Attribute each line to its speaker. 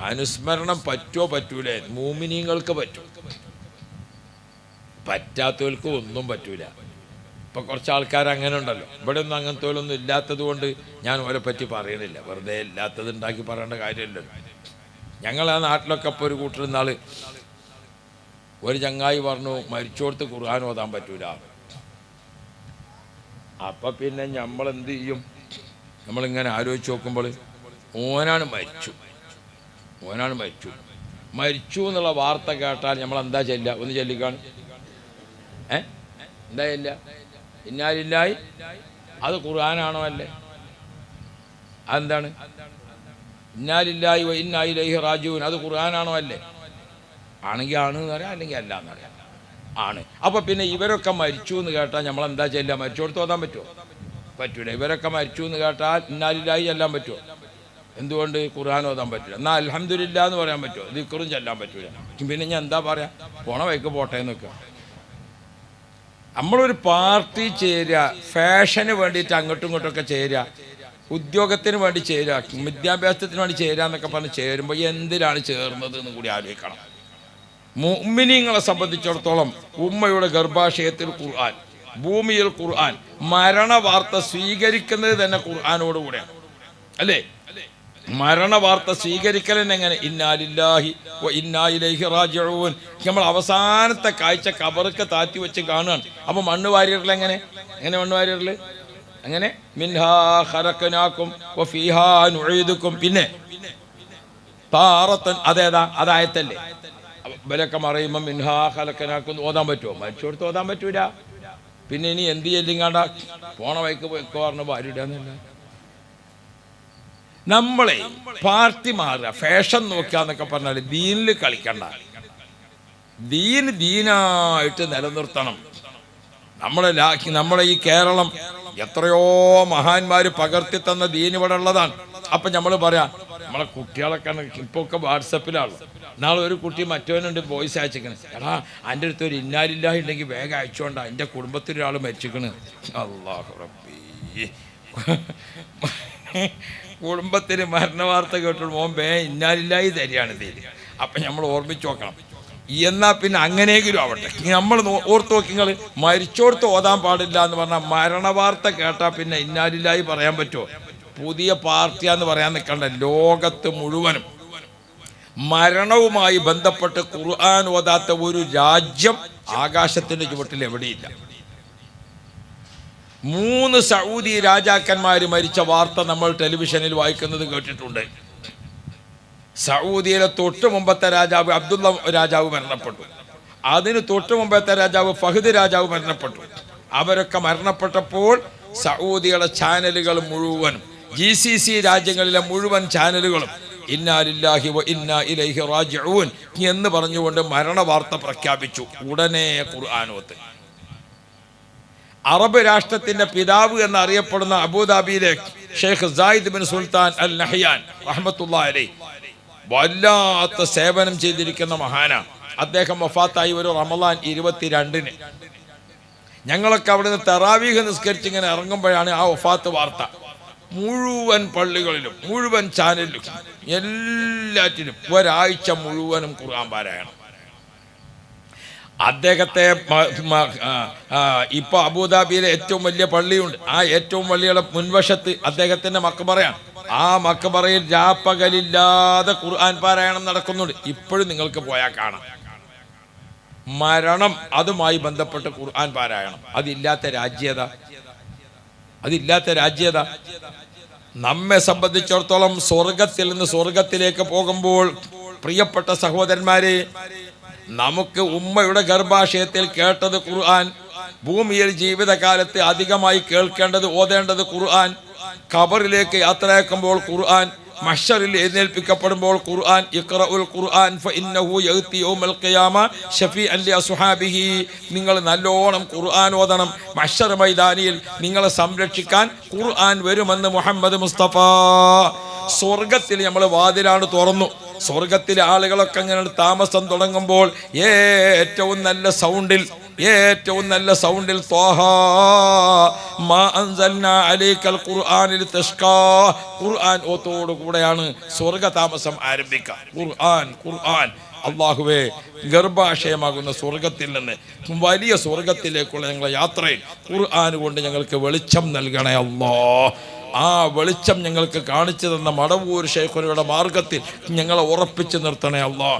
Speaker 1: അനുസ്മരണം പറ്റോ പറ്റൂലേ? മൂമിനീങ്ങൾക്ക് പറ്റും. പറ്റാത്തവർക്ക് ഒന്നും പറ്റൂല. ഇപ്പൊ കുറച്ച് ആൾക്കാർ അങ്ങനെ ഉണ്ടല്ലോ. ഇവിടെ ഒന്നും അങ്ങനത്തെ ഒന്നും ഇല്ലാത്തത് കൊണ്ട് ഞാൻ ഓരെ പറ്റി പറയണില്ല വെറുതെ ഇല്ലാത്തത് ഉണ്ടാക്കി പറയേണ്ട കാര്യമില്ലല്ലോ. ഞങ്ങൾ ആ നാട്ടിലൊക്കെ ഇപ്പോൾ ഒരു കൂട്ടിരുന്നാൾ ഒരു ചങ്ങായി പറഞ്ഞു മരിച്ചോടത്ത് ഖുർആൻ ഓതാൻ പറ്റൂല. അപ്പൊ പിന്നെ നമ്മൾ എന്ത് ചെയ്യും? നമ്മളിങ്ങനെ ആലോചിച്ച് നോക്കുമ്പോൾ ഓനാണ് മരിച്ചു. ഓനാണ് മരിച്ചു. മരിച്ചു എന്നുള്ള വാർത്ത കേട്ടാൽ നമ്മൾ എന്താ ചെല്ല ഒന്ന് ചെല്ലിക്കാണ്. ഏ? എന്താ ചെല്ല ഇന്നാലില്ലായി അത് ഖുർആനാണോ അല്ലേ? അതെന്താണ്? ഇന്നാലില്ലായി ഇന്നായി ഇന്നായിലൈഹി റാജുവിൻ അത് ഖുർആനാണോ അല്ലേ? ആണെങ്കിൽ ആണ് എന്ന് പറയാം അല്ലെങ്കിൽ അല്ല എന്ന് പറയാം. ആണ്. അപ്പൊ പിന്നെ ഇവരൊക്കെ മരിച്ചു എന്ന് കേട്ടാൽ നമ്മൾ എന്താ ചെല്ലുക? മരിച്ചോടത്ത് ഓതാൻ പറ്റുമോ? പറ്റൂല. ഇവരൊക്കെ മരിച്ചു എന്ന് കേട്ടാൽ ഇന്നാലില്ലായി ചെല്ലാൻ പറ്റുമോ? എന്തുകൊണ്ട് ഖുർആൻ ഓതാൻ പറ്റില്ല? എന്നാൽ അലഹമില്ല എന്ന് പറയാൻ പറ്റുമോ? ദിക്കറും ചെല്ലാൻ പറ്റൂല. പിന്നെ ഞാൻ എന്താ പറയാ? പോണ വൈക്ക് പോട്ടെ എന്നൊക്കെ നമ്മളൊരു പാർട്ടി ചേരുക ഫാഷന് വേണ്ടിയിട്ട് അങ്ങോട്ടും ഇങ്ങോട്ടൊക്കെ ചേരുക ഉദ്യോഗത്തിന് വേണ്ടി ചേരുക വിദ്യാഭ്യാസത്തിന് വേണ്ടി ചേരുക എന്നൊക്കെ പറഞ്ഞ് ചേരുമ്പോൾ എന്തിനാണ് ചേർന്നത് എന്ന് കൂടി ആലോചിക്കണം. മുമ്മിനിങ്ങളെ സംബന്ധിച്ചിടത്തോളം ഉമ്മയുടെ ഗർഭാശയത്തിൽ ഖുർആൻ ഭൂമിയിൽ ഖുർആൻ മരണ വാർത്ത സ്വീകരിക്കുന്നത് തന്നെ ഖുർആാനോടുകൂടെയാണ് അല്ലേ? മരണ വാർത്ത സ്വീകരിക്കലെന്നെ എങ്ങനെ ഇന്നാലില്ലാഹി ഇന്നായിലേഹി റാജുവൻ നമ്മൾ അവസാനത്തെ കാഴ്ച കബറൊക്കെ താത്തി വെച്ച് കാണുകയാണ്. അപ്പൊ മണ്ണ് വാരിയറിൽ എങ്ങനെ? എങ്ങനെ മണ്ണ് വാരിയറിൽ അങ്ങനെ മിൻഹാ ഫീഹാ പിന്നെ താറത്തൻ അതേതാ? അതായത്തല്ലേ ഇവരൊക്കെ മറയുമ്പോൾ മിൻഹാ ഹലക്കനാക്കും ഓതാൻ പറ്റുമോ? മരിച്ചോടത്ത് ഓതാൻ പറ്റൂല. പിന്നെ ഇനി എന്ത് ചെല്ലിങ്ങാണ്ട പോണ വൈക്ക് പോയിക്കോ പറഞ്ഞ ഭാര്യയിടാന്നല്ല നമ്മളെ പാർട്ടി മാറുക. ഫാഷൻ നോക്കുക എന്നൊക്കെ പറഞ്ഞാൽ ദീനിൽ കളിക്കണ്ട. ദീൻ ദീനായിട്ട് നിലനിർത്തണം. നമ്മളെ ലാഖി നമ്മളെ ഈ കേരളം എത്രയോ മഹാന്മാര് പകർത്തി തന്ന ദീൻ ഇവിടെ ഉള്ളതാണ്. അപ്പൊ നമ്മൾ പറയാ നമ്മളെ കുട്ടികളൊക്കെ ഇപ്പൊ ഒക്കെ വാട്സപ്പിലാണ് നാളെ ഒരു കുട്ടി മറ്റവനുണ്ട് വോയിസ് അയച്ചിക്കണ് എടാ എന്റെ അടുത്ത് ഒരു ഇന്നാലില്ലാ ഉണ്ടെങ്കിൽ വേഗം അയച്ചുകൊണ്ടാ എന്റെ കുടുംബത്തിൽ ഒരാൾ മരിച്ചിക്കണ് അള്ളാഹു റബ്ബി. കുടുംബത്തിന് മരണ വാർത്ത കേട്ടോ മോൻ ബേ ഇന്നാലില്ലായി തരികയാണ് തീരെ അപ്പം നമ്മൾ ഓർമ്മിച്ച് നോക്കണം. എന്നാൽ പിന്നെ അങ്ങനെയെങ്കിലും ആവട്ടെ. നമ്മൾ ഓർത്ത് നോക്കി നിങ്ങൾ മരിച്ചോടത്ത് ഓതാൻ പാടില്ല എന്ന് പറഞ്ഞാൽ മരണ വാർത്ത കേട്ടാൽ പിന്നെ ഇന്നാലില്ലായി പറയാൻ പറ്റുമോ പുതിയ പാർട്ടിയാന്ന് പറയാൻ നിൽക്കണ്ട ലോകത്ത് മുഴുവനും. മരണവുമായി ബന്ധപ്പെട്ട് ഖുർആൻ ഓതാത്ത ഒരു രാജ്യം ആകാശത്തിന്റെ ചുവട്ടിൽ എവിടെയില്ല. മൂന്ന് സൗദി രാജാക്കന്മാർ മരിച്ച വാർത്ത നമ്മൾ ടെലിവിഷനിൽ വായിക്കുന്നത് കേട്ടിട്ടുണ്ട്. സൗദിയിലെ തൊട്ടു മുമ്പത്തെ രാജാവ് അബ്ദുള്ള രാജാവ് മരണപ്പെട്ടു. അതിന് തൊട്ടു മുമ്പത്തെ രാജാവ് ഫഹദ് രാജാവ് മരണപ്പെട്ടു. അവരൊക്കെ മരണപ്പെട്ടപ്പോൾ സൗദിയുടെ ചാനലുകൾ മുഴുവനും ജി സി സി രാജ്യങ്ങളിലെ മുഴുവൻ ചാനലുകളും ഇന്നാലില്ലാഹി ഇന്നാ ഇലൈഹി റാജിഊൻ എന്ന് പറഞ്ഞുകൊണ്ട് മരണ വാർത്ത പ്രഖ്യാപിച്ചു. ഉടനെ ഖുർആാനോത്ത്. അറബ് രാഷ്ട്രത്തിന്റെ പിതാവ് എന്നറിയപ്പെടുന്ന അബുദാബിയിലെ Sheikh Zayed bin Sultan Al Nahyan Rahmatullah അലൈ. വല്ലാത്ത സേവനം ചെയ്തിരിക്കുന്ന മഹാന. അദ്ദേഹം വഫാത്തായി ഒരു റമലാൻ ഇരുപത്തിരണ്ടിന്. ഞങ്ങളൊക്കെ അവിടുന്ന് തെറാവീഹ് നിസ്കരിച്ച് ഇങ്ങനെ ഇറങ്ങുമ്പോഴാണ് ആ വഫാത്ത് വാർത്ത. മുഴുവൻ പള്ളികളിലും മുഴുവൻ ചാനലിലും എല്ലാറ്റിലും ഒരാഴ്ച മുഴുവനും ഖുർആൻ പാരായണം. അദ്ദേഹത്തെ ഇപ്പൊ അബുദാബിയിലെ ഏറ്റവും വലിയ പള്ളിയുണ്ട്. ആ ഏറ്റവും വലിയ മുൻവശത്ത് അദ്ദേഹത്തിന്റെ മക്കബറയാണ് ആ മക്കബറയിൽ രാപ്പകലില്ലാതെ ഖുർആൻ പാരായണം നടക്കുന്നുണ്ട്. ഇപ്പോഴും നിങ്ങൾക്ക് പോയാൽ കാണാം. മരണം അതുമായി ബന്ധപ്പെട്ട് ഖുർആൻ പാരായണം. അതില്ലാത്ത രാജ്യത അതില്ലാത്ത രാജ്യത നമ്മെ സംബന്ധിച്ചിടത്തോളം സ്വർഗത്തിൽ നിന്ന് സ്വർഗത്തിലേക്ക് പോകുമ്പോൾ പ്രിയപ്പെട്ട സഹോദരന്മാരെ നമുക്ക് ഉമ്മയുടെ ഗർഭാശയത്തിൽ കേട്ടത് ഖുർആൻ ഭൂമിയിൽ ജീവിതകാലത്ത് അധികമായി കേൾക്കേണ്ടത് ഓതേണ്ടത് ഖുർആൻ ഖബറിലേക്ക് യാത്രയാക്കുമ്പോൾ ഖുർആൻ മഷറിൽ എഴുന്നേൽപ്പിക്കപ്പെടുമ്പോൾ ഖുർആൻ ഇഖ്റഉൽ ഖുർആൻ ഫഇന്നഹു യഅതി യൗമൽ ഖിയാമ ഷഫീഅൻ നിങ്ങൾ നല്ലോണം ഖുർആൻ ഓതണം. മഷർ മൈതാനിയിൽ നിങ്ങളെ സംരക്ഷിക്കാൻ ഖുർആൻ വരുമെന്ന് മുഹമ്മദ് മുസ്തഫ. സ്വർഗത്തിൽ നമ്മൾ വാതിലാണ് തുറന്നു. സ്വർഗത്തിലെ ആളുകളൊക്കെ അങ്ങനെ താമസം തുടങ്ങുമ്പോൾ ഏറ്റവും നല്ല സൗണ്ടിൽ ഏറ്റവും നല്ല സൗണ്ടിൽ ഖുർആൻ കൂടെയാണ് സ്വർഗതാമസം ആരംഭിക്കുക. ഖുർആൻ ഖുർആൻ. അള്ളാഹുവേ ഗർഭാശയമാകുന്ന സ്വർഗത്തിൽ നിന്ന് വലിയ സ്വർഗത്തിലേക്കുള്ള ഞങ്ങളുടെ യാത്രയിൽ ഖുർആൻ കൊണ്ട് ഞങ്ങൾക്ക് വെളിച്ചം നൽകണേ അല്ലോ ആ വെളിച്ചം ഞങ്ങൾക്ക് കാണിച്ചു തന്ന മടവൂർ ശേഖരയുടെ മാർഗത്തിൽ ഞങ്ങളെ ഉറപ്പിച്ചു നിർത്തണേ അല്ലോ